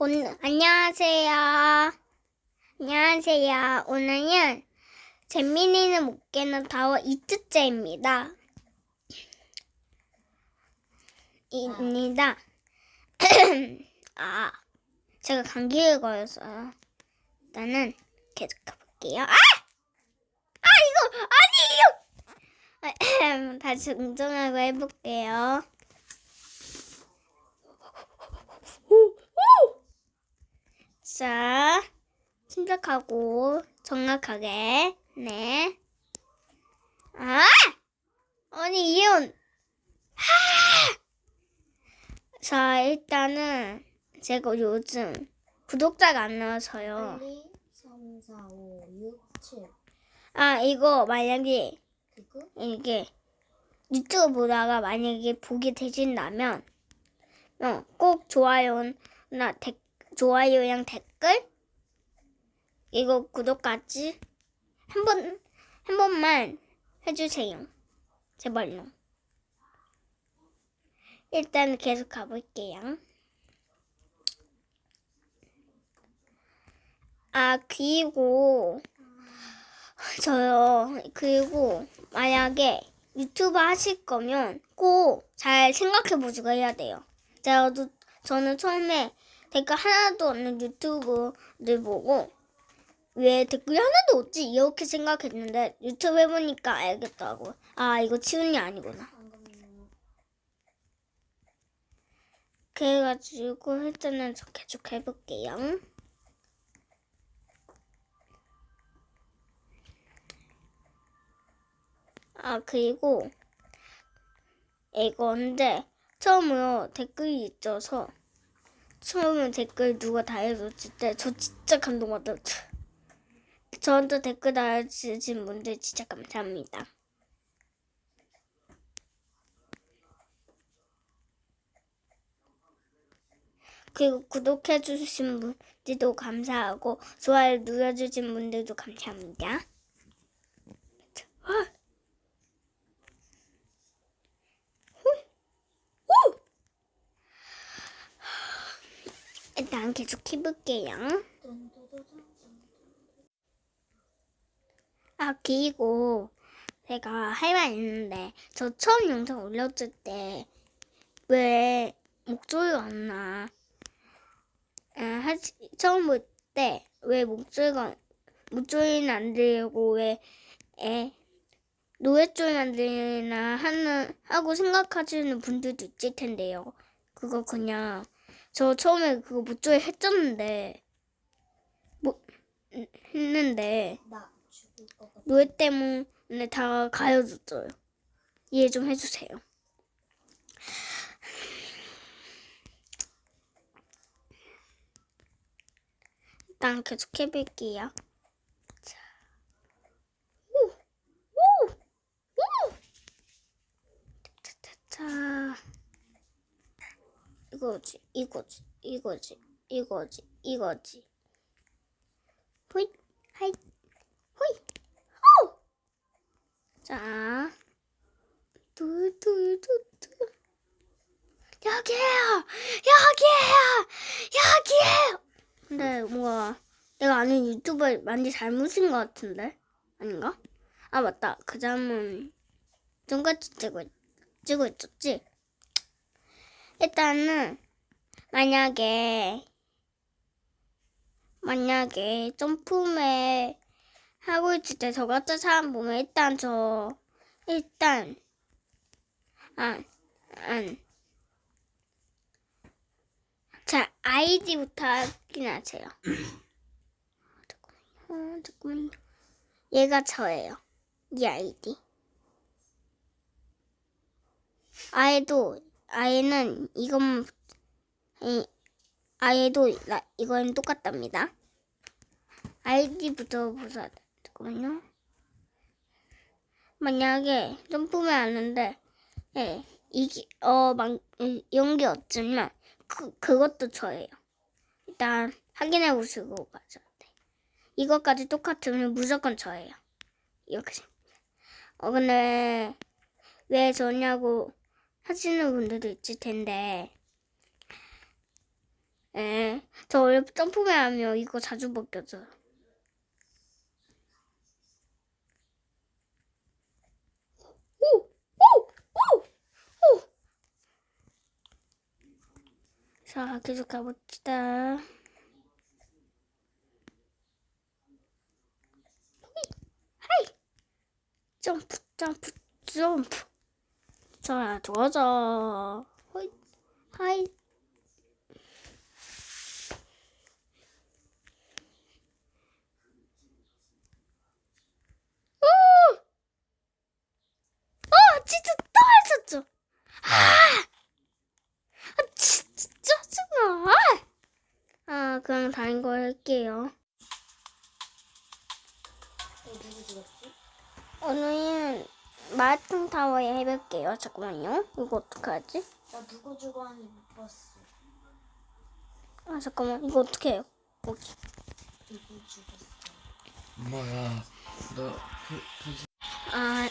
오늘 안녕하세요. 안녕하세요. 오늘은 재민이는 못 깨는 타워 2주째입니다. 입니다. 아, 제가 감기에 걸렸어요. 일단은 계속 가볼게요. 아! 아, 이거 아니에요! 다시 응정하고 해볼게요. 자, 침착하고 정확하게. 네. 아! 아니, 이혼. 하! 자, 일단은 제가 요즘 구독자가 안 나와서요. 1, 2, 3, 4, 5, 6, 7. 아, 이거 만약에 이게 유튜브 보다가 만약에 보게 되신다면 어, 꼭 좋아요나 댓 좋아요랑 댓글 이거 구독까지? 한 번 한 번만 해주세요. 제발요. 일단 계속 가볼게요. 아 그리고 저요. 그리고 만약에 유튜브 하실 거면 꼭 잘 생각해 보시고 해야 돼요. 저도 저는 처음에 댓글 하나도 없는 유튜브를 보고 왜 댓글이 하나도 없지 이렇게 생각했는데 유튜브 해보니까 알겠다고. 아 이거 치운이 아니구나. 잠깐만요. 그래가지고 일단은 저 계속 해볼게요. 아 그리고 이건데 처음으로 댓글이 있어서 처음에 댓글 누가 달아줬을 때 저 진짜 감동받았어요. 저한테 댓글 달아주신 분들 진짜 감사합니다. 그리고 구독해주신 분들도 감사하고 좋아요 눌러주신 분들도 감사합니다. 일단 계속 해볼게요. 아 그리고 제가 할 말 있는데 저 처음 영상 올렸을 때 왜 목소리가 안 나? 아, 하지, 처음 볼 때 왜 목소리가 목소리는 안 들리고 왜 에, 노랫소리는 안 들리나 하는 하고 생각하시는 분들도 있을 텐데요. 그거 그냥 저 처음에 그거 목소리 했었는데 뭐 했는데 것 같아. 노예 때문에 다 가려졌어요. 이해 좀 해주세요. 일단 계속 해볼게요. 자, 오, 오, 오. 자, 자, 자. 이거지, 이거지, 이거지, 이거지. 호잇, 하잇, 호잇. 호! 자, 둘 둘 둘 둘 여기에요, 여기에요, 여기에요. 근데 뭔가 내가 아는 유튜버 많이 잘못인 것 같은데 아닌가? 아 맞다, 그 점은 눈같이 찍고 있- 찍고 있었지. 일단은 만약에 만약에 점프맨 하고 있을 때 저 같은 사람 보면 일단 저 일단 안 안. 자 아이디부터 확인하세요. 잠깐만요. 잠깐만요. 얘가 저예요. 이 아이디. 아이도 아이는 이건 이 아이도 나, 이건 똑같답니다. 아이디부터 보자. 잠깐만요. 만약에 점프맨 하는데, 예, 이게, 어, 막, 게 없지만, 그, 그것도 저예요. 일단, 확인해 보시고 돼. 이것까지 똑같으면 무조건 저예요. 이렇게. 어, 근데, 왜 저냐고 하시는 분들도 있을 텐데, 예, 저 원래 점프맨 하면 이거 자주 벗겨져요. 자, 계속 가봅시다. 하이! 점프, 점프, 점프. 자, 좋아져. 호이, 하이. 오! 어, 진짜 또 했었죠. 아, 아 진짜 짜증나. 아, 그냥 다른 거 할게요. 어, 누구 죽었지? 오늘은 마라톤 타워에 해볼게요. 잠깐만요. 이거 어떡하지? 나 누구 죽었는지 못 봤어. 아, 잠깐만. 이거 어떻게 해요? 여기. 누구 죽었어? 엄마가 너 그, 그 아.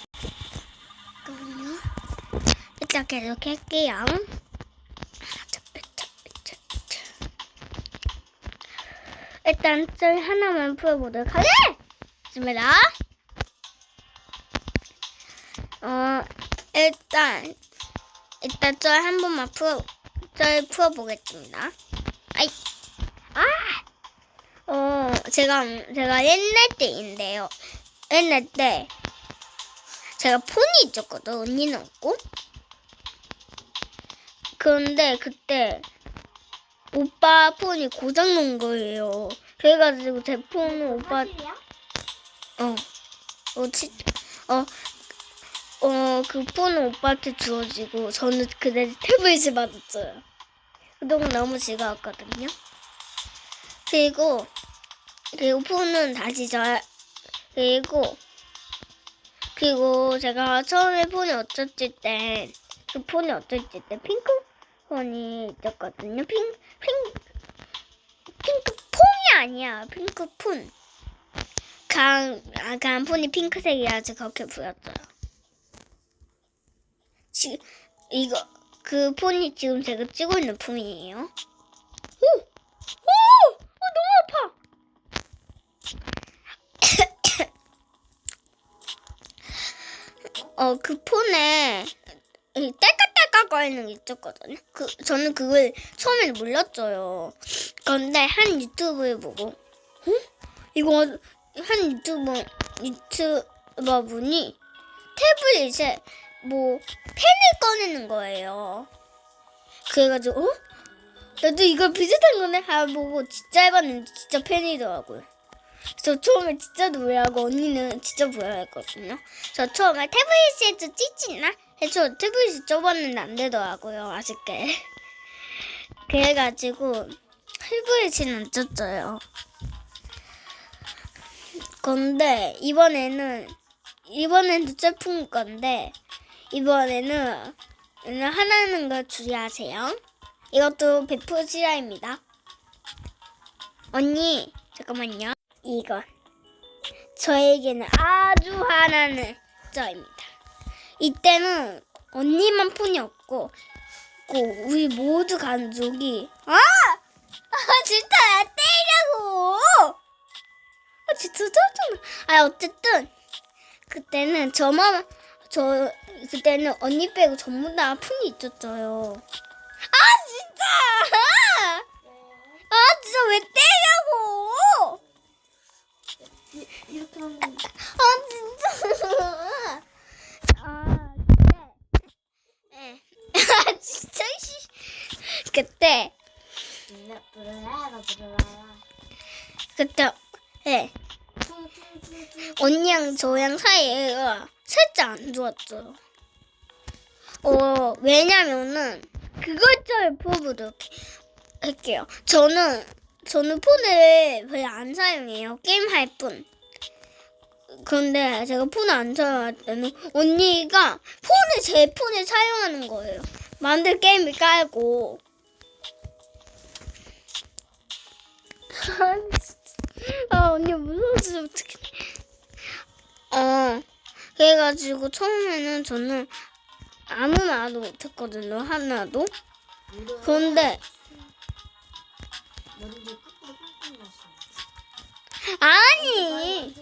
일단 계속 할게요. 일단 썰 하나만 풀어보도록 하겠습니다. 어, 일단, 일단 썰 한 번만 풀어, 썰 풀어보겠습니다. 아이, 아! 어, 제가, 제가 옛날 때인데요. 옛날 때, 제가 폰이 있었거든. 언니는 없고. 그런데 그때 오빠 폰이 고장 난 거예요. 그래가지고 제 폰은 오빠 사실이야? 어, 어, 치, 어, 어, 그 폰은 오빠한테 주어지고 저는 그 대신 태블릿을 받았어요. 그동안 너무 즐거웠거든요. 그리고 그리고 폰은 다시 저 그리고 그리고 제가 처음에 폰이 어쩌질 때, 그 폰이 어쩌질 때 핑크 폰이 있었거든요. 핑, 핑, 핑크 폰이 아니야. 핑크 폰. 강, 아, 강 폰이 핑크색이라서 그렇게 보였어요. 지, 이거, 그 폰이 지금 제가 찍고 있는 폰이에요. 오! 오! 어, 너무 아파! 어, 그 폰에 이 딸깍 게 있었거든요. 그, 저는 그걸 처음에는 몰랐어요. 그런데 한 유튜브를 보고, 어? 이거 한 유튜버, 유튜버 분이 태블릿에 뭐 펜을 꺼내는 거예요. 그래가지고, 어? 나도 이거 비슷한 거네? 아, 보고 진짜 해봤는데 진짜 펜이더라고요. 저 처음에 진짜 놀라고 언니는 진짜 보여했거든요. 저 처음에 태블릿에도 찌찌 있나? 해서 태블릿 써봤는데 안 되더라고요. 아쉽게. 그래가지고 안 썼어요. 근데 이번에는 이번에도 슬픈 건데 이번에는 하나는 걸 주의하세요. 이것도 100% 실화입니다. 언니 잠깐만요. 이건 저에게는 아주 하나는 쩌입니다. 이때는 언니만 폰이 없고 고 우리 모두 가족이 아! 아 진짜 나 때리라고! 아 진짜 짜증나. 아 어쨌든 그때는 저만 저 그때는 언니 빼고 전부 다 폰이 있었어요. 아 진짜! 아 진짜 왜 때려고! 이렇게 하면 아 진짜. 네. 아 진짜 씨. 그때. 그때 네. 언니랑 저랑 사이가 살짝 안 좋았어요. 어 왜냐면은 그걸 좀 풀어보도록 할게요. 저는 저는 폰을 별로 안 사용해요. 게임 할 뿐. 그런데 제가 폰을 안 사용할 때는 언니가 폰을 제 폰을 사용하는 거예요. 만들 게임을 깔고. 아 언니 무서워서 어떡해. 어 그래가지고 처음에는 저는 아무 말도 못했거든요 하나도. 그런데. 아니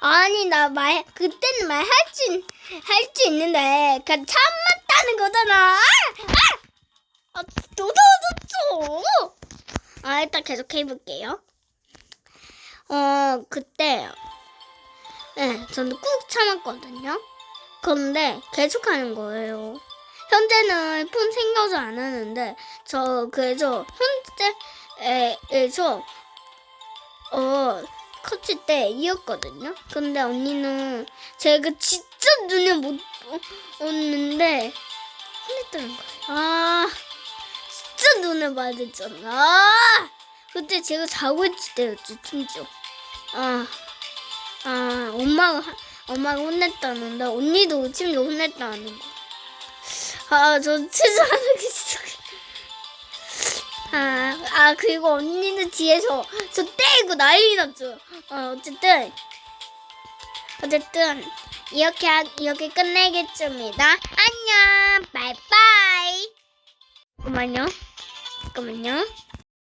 아니 나 말 그때는 말 할 수 할 수 있는데 그냥 참았다는 거잖아. 아! 아, 도도도도. 아 일단 계속 해볼게요. 어 그때 네 저는 꾹 참았거든요. 그런데 계속 하는 거예요. 현재는 폰 생겨서 안 하는데 저 그래서 현재에서 어 커치 때 이었거든요. 근데 언니는 제가 진짜 눈을 못 떴는데 혼냈다는 거예요. 아, 진짜 눈을 맞았잖아. 아, 그때 제가 자고 있을 때였지, 심지어. 아, 아, 엄마가, 하- 엄마가 혼냈다는데, 언니도 심지어 혼냈다는 거. 아, 저 진짜 하기 싫어. 아, 아 그리고 언니는 뒤에서 저 때리고 난리 났죠. 어, 어쨌든 어쨌든 이렇게 하, 이렇게 끝내겠습니다. 안녕, 바이바이. 잠깐만요. 잠깐만요.